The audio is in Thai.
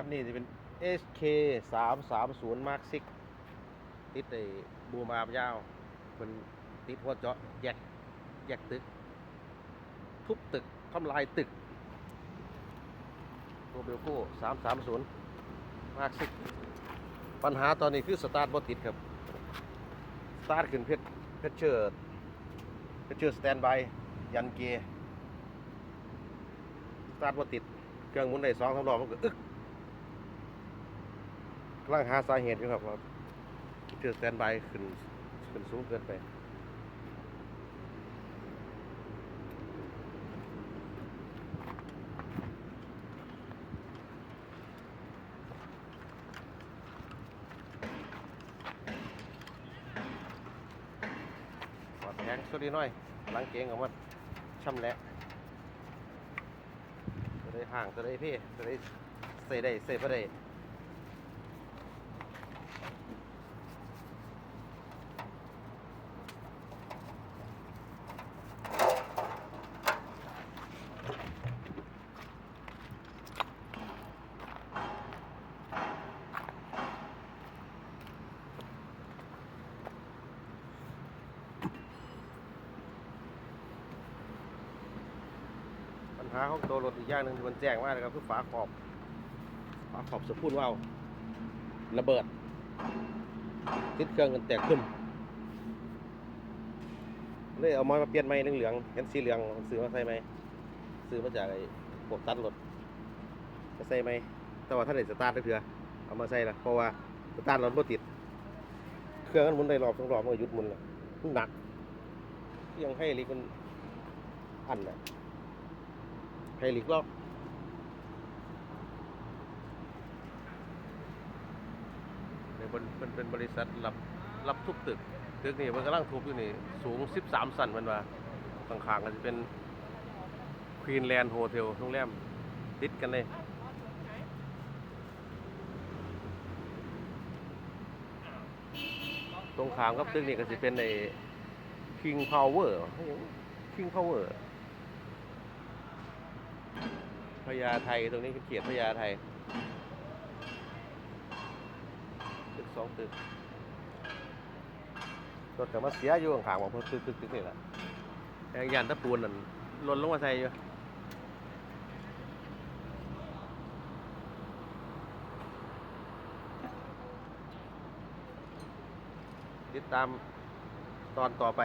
ครับนี้จะเป็น SK 3 3 0 Mark 6ติดไอ้บูมอาร์มยาวมันติดหัวเจาะแยกแยกตึก ทุบตึกทำลายตึกตัวเบลโก้3 3 0 Mark 6ปัญหาตอนนี้คือสตาร์ทบ่ติดครับ สตาร์ทขึ้นเพชรเพชรเชิดเพชรเชิดสแตนบายยันเกียร์ สตาร์ทบ่ติด เครื่องหมุนได้สองสามรอบมันก็อึกกำลังหาสาเหตุอยู่ครับว่าเชือกสแตนบายขึ้นขึ้นสูงเกินไปปอแข็งสุดดีหน่อยหลังเกงกับมันช่ำแหละจะได้ห่างจะได้พี่จะได้เสได้เสพได้ หาของตัวรถอีกอย่างหนึ่งที่มันแจ้งมากนะครับคือฝาขอบฝาขอบสะพูนว่าวระเบิด ติดเครื่องกันแตกขึ้นเลยเอามาเปลี่ยนไม้เหลืองๆเห็นสีเหลืองซื้อมาใส่ไหมซื้อมาจากไอ้พวกตัดรถมาใส่ไหมแต่ว่าถ้าได้สตาร์ทก็เถื่อเอามาใส่ละเพราะว่าสตาร์ทรถบ่ติด เครื่องมันหมุนได้รอบสองรอบมันก็หยุดหมุนละหนักยังให้ลิกมันอันน่ะ ไฮลิกล็อกเนี่ยมันมันเป็นบริษัทรับรับทุบตึก ตึกนี่มันกำลังทุบอยู่นี่ สูง 13 สันมันว่าข้างๆก็จะเป็นควีนแลนด์โฮเทลโรงแรมติดกันเลยตรงขามกับตึกนี่ก็จะเป็นใน King Power King Power พญาไทตรงนี้คือเขียดพญาไทตึกสองตึกรถแต่มาเสียอยู่ข้างๆของตึกตึกตึกนี่แหละแองยันตะปูนนั่นหล่นลงมาใส่อยู่ติดตามตอนต่อไป